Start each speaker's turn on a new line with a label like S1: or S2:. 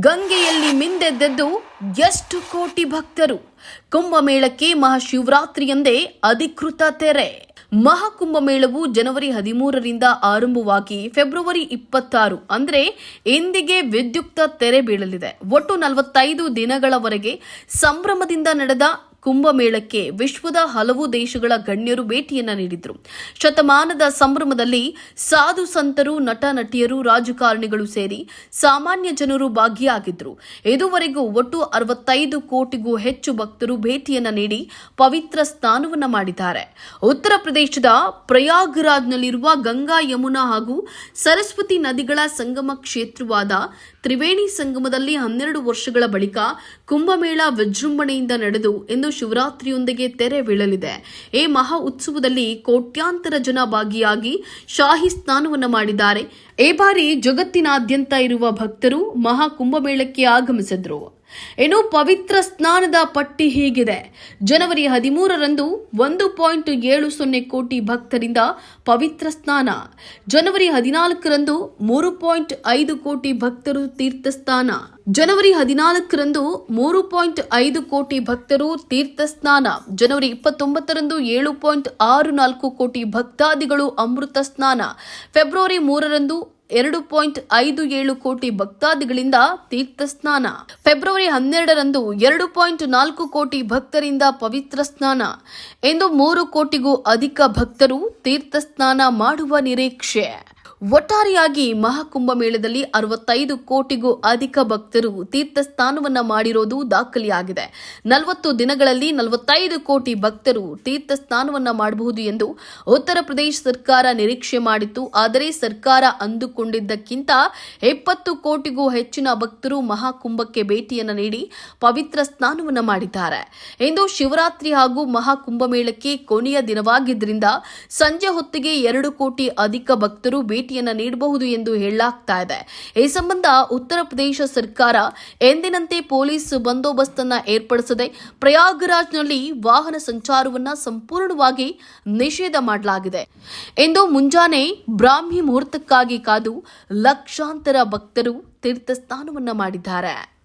S1: ಗಂಗೆಯಲ್ಲಿ ಮಿಂದೆದ್ದೆದ್ದು ಎಷ್ಟು ಕೋಟಿ ಭಕ್ತರು. ಕುಂಭಮೇಳಕ್ಕೆ ಮಹಾಶಿವರಾತ್ರಿಯಂದೇ ಅಧಿಕೃತ ತೆರೆ. ಮಹಾಕುಂಭಮೇಳವು ಜನವರಿ ಹದಿಮೂರರಿಂದ ಆರಂಭವಾಗಿ ಫೆಬ್ರವರಿ ಇಪ್ಪತ್ತಾರು ಅಂದರೆ ಇಂದಿಗೆ ವಿದ್ಯುಕ್ತ ತೆರೆ ಬೀಳಲಿದೆ. ಒಟ್ಟು ನಲವತ್ತೈದು ದಿನಗಳವರೆಗೆ ಸಂಭ್ರಮದಿಂದ ನಡೆದ ಕುಂಭಮೇಳಕ್ಕೆ ವಿಶ್ವದ ಹಲವು ದೇಶಗಳ ಗಣ್ಯರು ಭೇಟಿಯನ್ನ ನೀಡಿದ್ರು. ಶತಮಾನದ ಸಂಭ್ರಮದಲ್ಲಿ ಸಾಧು ಸಂತರು, ನಟ, ನಟಿಯರು, ರಾಜಕಾರಣಿಗಳು ಸೇರಿ ಸಾಮಾನ್ಯ ಜನರು ಭಾಗಿಯಾಗಿದ್ರು. ಇದುವರೆಗೂ ಒಟ್ಟು ಅರವತ್ತೈದು ಕೋಟಿಗೂ ಹೆಚ್ಚು ಭಕ್ತರು ಭೇಟಿಯನ್ನ ನೀಡಿ ಪವಿತ್ರ ಸ್ನಾನವನ್ನ ಮಾಡಿದ್ದಾರೆ. ಉತ್ತರ ಪ್ರದೇಶದ ಪ್ರಯಾಗ್ರಾಜ್ನಲ್ಲಿರುವ ಗಂಗಾ ಯಮುನಾ ಹಾಗೂ ಸರಸ್ವತಿ ನದಿಗಳ ಸಂಗಮ ಕ್ಷೇತ್ರವಾದ ತ್ರಿವೇಣಿ ಸಂಗಮದಲ್ಲಿ ಹನ್ನೆರಡು ವರ್ಷಗಳ ಬಳಿಕ ಕುಂಭಮೇಳ ವಿಜೃಂಭಣೆಯಿಂದ ನಡೆದು ಇಂದು ಶಿವರಾತ್ರಿಯೊಂದಿಗೆ ತೆರೆ ಬೀಳಲಿದೆ. ಈ ಮಹಾ ಉತ್ಸವದಲ್ಲಿ ಕೋಟ್ಯಾಂತರ ಜನ ಭಾಗಿಯಾಗಿ ಶಾಹಿ ಸ್ನಾನವನ್ನು ಮಾಡಿದ್ದಾರೆ. ಈ ಬಾರಿ ಜಗತ್ತಿನಾದ್ಯಂತ ಇರುವ ಭಕ್ತರು ಮಹಾ ಕುಂಭಮೇಳಕ್ಕೆ ಆಗಮಿಸಿದ್ರು. ಇನ್ನು ಪವಿತ್ರ ಸ್ನಾನದ ಪಟ್ಟಿ ಹೀಗಿದೆ. ಜನವರಿ ಹದಿಮೂರರಂದು ಒಂದು ಪಾಯಿಂಟ್ ಏಳು ಸೊನ್ನೆ ಕೋಟಿ ಭಕ್ತರಿಂದ ಪವಿತ್ರ ಸ್ನಾನ. ಜನವರಿ ಹದಿನಾಲ್ಕರಂದು ಮೂರು ಪಾಯಿಂಟ್ ಐದು ಕೋಟಿ ಭಕ್ತರು ತೀರ್ಥಸ್ನಾನ ಜನವರಿ ಹದಿನಾಲ್ಕರಂದು ಮೂರು ಪಾಯಿಂಟ್ ಐದು ಕೋಟಿ ಭಕ್ತರು ತೀರ್ಥಸ್ನಾನ ಜನವರಿ ಇಪ್ಪತ್ತೊಂಬತ್ತರಂದು ಏಳು ಪಾಯಿಂಟ್ ಆರು ನಾಲ್ಕು ಕೋಟಿ ಭಕ್ತಾದಿಗಳು ಅಮೃತ ಸ್ನಾನ. ಫೆಬ್ರವರಿ ಮೂರರಂದು ಎರಡು ಪಾಯಿಂಟ್ ಐದು ಏಳು ಕೋಟಿ ಭಕ್ತಾದಿಗಳಿಂದ ತೀರ್ಥ ಸ್ನಾನ ಫೆಬ್ರವರಿ ಹನ್ನೆರಡರಂದು ಎರಡು ಪಾಯಿಂಟ್ ನಾಲ್ಕು ಕೋಟಿ ಭಕ್ತರಿಂದ ಪವಿತ್ರ ಸ್ನಾನ ಎಂದು ಮೂರು ಕೋಟಿಗೂ ಅಧಿಕ ಭಕ್ತರು ತೀರ್ಥ ಸ್ನಾನ ಮಾಡುವ ನಿರೀಕ್ಷೆ. ಒಟ್ಟಾರೆಯಾಗಿ ಮಹಾಕುಂಭಮೇಳದಲ್ಲಿ ಅರವತ್ತೈದು ಕೋಟಿಗೂ ಅಧಿಕ ಭಕ್ತರು ತೀರ್ಥ ಸ್ನಾನವನ್ನ ಮಾಡಿರೋದು ದಾಖಲೆಯಾಗಿದೆ. ನಲವತ್ತು ದಿನಗಳಲ್ಲಿ ನಲವತ್ತೈದು ಕೋಟಿ ಭಕ್ತರು ತೀರ್ಥ ಸ್ನಾನವನ್ನ ಮಾಡಬಹುದು ಎಂದು ಉತ್ತರ ಪ್ರದೇಶ ಸರ್ಕಾರ ನಿರೀಕ್ಷೆ ಮಾಡಿತ್ತು. ಆದರೆ ಸರ್ಕಾರ ಅಂದುಕೊಂಡಿದ್ದಕ್ಕಿಂತ ಇಪ್ಪತ್ತು ಕೋಟಿಗೂ ಹೆಚ್ಚಿನ ಭಕ್ತರು ಮಹಾಕುಂಭಕ್ಕೆ ಭೇಟಿಯನ್ನು ನೀಡಿ ಪವಿತ್ರ ಸ್ನಾನವನ್ನ ಮಾಡಿದ್ದಾರೆ. ಇಂದು ಶಿವರಾತ್ರಿ ಹಾಗೂ ಮಹಾಕುಂಭಮೇಳಕ್ಕೆ ಕೊನೆಯ ದಿನವಾಗಿದ್ದರಿಂದ ಸಂಜೆ ಹೊತ್ತಿಗೆ ಎರಡು ಕೋಟಿ ಅಧಿಕ ಭಕ್ತರು ಭೇಟಿಯನ್ನ ನೀಡಬಹುದು ಎಂದು ಹೇಳಲಾಗ್ತಾ ಇದೆ. ಈ ಸಂಬಂಧ ಉತ್ತರ ಪ್ರದೇಶ ಸರ್ಕಾರ ಎಂದಿನಂತೆ ಪೊಲೀಸ್ ಬಂದೋಬಸ್ತ್ ಅನ್ನು ಏರ್ಪಡಿಸದೆ ಪ್ರಯಾಗ್ರಾಜ್ನಲ್ಲಿ ವಾಹನ ಸಂಚಾರವನ್ನ ಸಂಪೂರ್ಣವಾಗಿ ನಿಷೇಧ ಮಾಡಲಾಗಿದೆ. ಇಂದು ಮುಂಜಾನೆ ಬ್ರಾಹ್ಮಿ ಮುಹೂರ್ತಕ್ಕಾಗಿ ಕಾದು ಲಕ್ಷಾಂತರ ಭಕ್ತರು ತೀರ್ಥಸ್ನಾನವನ್ನ ಮಾಡಿದ್ದಾರೆ.